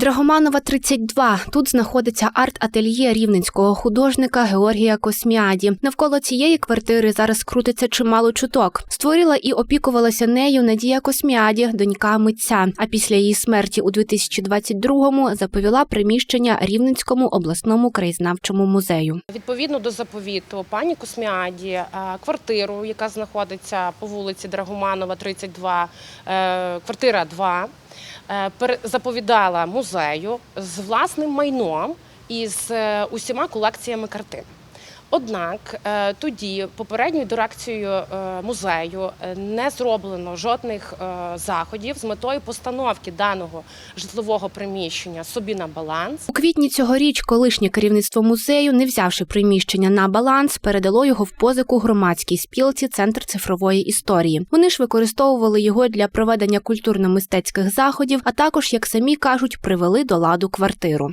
Драгоманова 32. Тут знаходиться арт-ательє рівненського художника Георгія Косміаді. Навколо цієї квартири зараз крутиться чимало чуток. Створила і опікувалася нею Надія Косміаді, донька митця. А після її смерті у 2022-му заповіла приміщення Рівненському обласному краєзнавчому музею. Відповідно до заповіту пані Косміаді е, квартиру, яка знаходиться по вулиці Драгоманова, 32, е, квартира 2, е, пере- заповідала музею з власним майном і з е, усіма колекціями картин. Однак е, тоді попередньою дирекцією е, музею е, не зроблено жодних заходів з метою постановки даного житлового приміщення собі на баланс. У квітні цьогоріч колишнє керівництво музею, не взявши приміщення на баланс, передало його в позику громадській спілці Центр цифрової історії. Вони ж використовували його для проведення культурно-мистецьких заходів, а також, як самі кажуть, привели до ладу квартиру.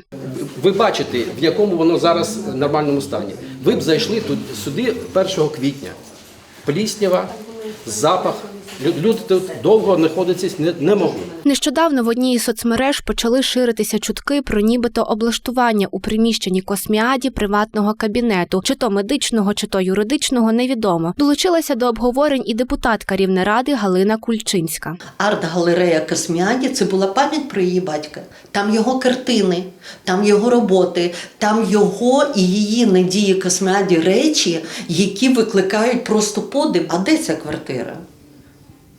Ви бачите, в якому воно зараз в нормальному стані. Ви б зайшли тут сюди 1 квітня. Пліснява, запах. Лю- Люди тут довго знаходитися не, не могли. Нещодавно в одній із соцмереж почали ширитися чутки про нібито облаштування у приміщенні косміаді приватного кабінету, чи то медичного, чи то юридичного, невідомо. Долучилася до обговорень і депутатка Рівнеради Галина Кульчинська. Арт-галерея Косміаді це була пам'ять про її батька. Там його картини, там його роботи, там його і її Надії Косміаді речі, які викликають просто подив. А де ця квартира?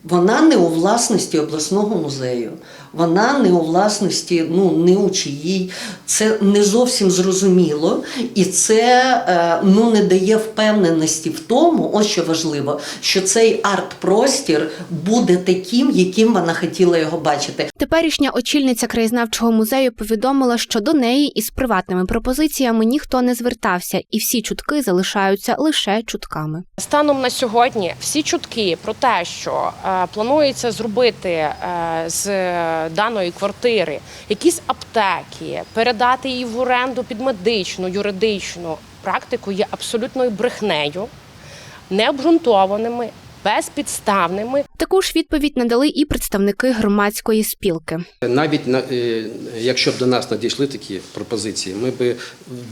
Вона не у власності обласного музею, вона не у власності, ну не у чиїй. Це не зовсім зрозуміло, і це е, ну не дає впевненості в тому, ось що важливо, що цей арт-простір буде таким, яким вона хотіла його бачити. Теперішня очільниця краєзнавчого музею повідомила, що до неї із приватними пропозиціями ніхто не звертався, і всі чутки залишаються лише чутками. Станом на сьогодні всі чутки про те, що е, планується зробити е, з даної квартири якісь аптеки, передати її в оренду під медичну, юридичну практику, є абсолютною брехнею, необґрунтованими, безпідставними. Таку ж відповідь надали і представники громадської спілки. Навіть е, якщо б до нас надійшли такі пропозиції, ми б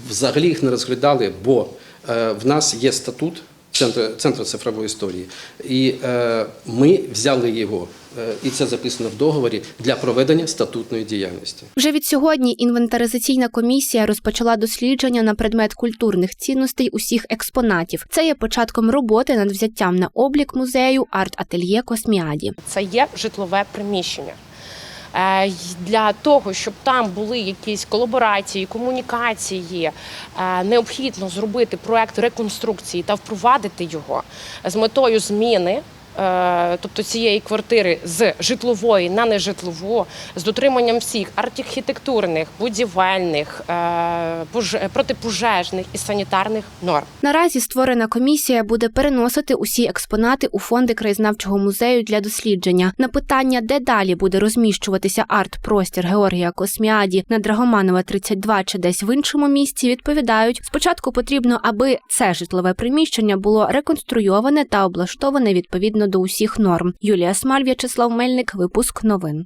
взагалі їх не розглядали, бо е, в нас є статут Центру, Центру цифрової історії, і е, ми взяли його, е, і це записано в договорі для проведення статутної діяльності. Вже від сьогодні інвентаризаційна комісія розпочала дослідження на предмет культурних цінностей усіх експонатів. Це є початком роботи над взяттям на облік музею арт-ательє Косміаді. Це є житлове приміщення. Е, Для того, щоб там були якісь колаборації, комунікації, е, необхідно зробити проект реконструкції та впровадити його з метою зміни. Е, Тобто цієї квартири з житлової на нежитлову, з дотриманням всіх архітектурних, будівельних, е, пож- протипожежних і санітарних норм. Наразі створена комісія буде переносити усі експонати у фонди краєзнавчого музею для дослідження. На питання, де далі буде розміщуватися арт-простір Георгія Косміаді на Драгоманова 32 чи десь в іншому місці, відповідають: спочатку потрібно, аби це житлове приміщення було реконструйоване та облаштоване відповідно до усіх норм. Юлія Смаль, В'ячеслав Мельник, випуск новин.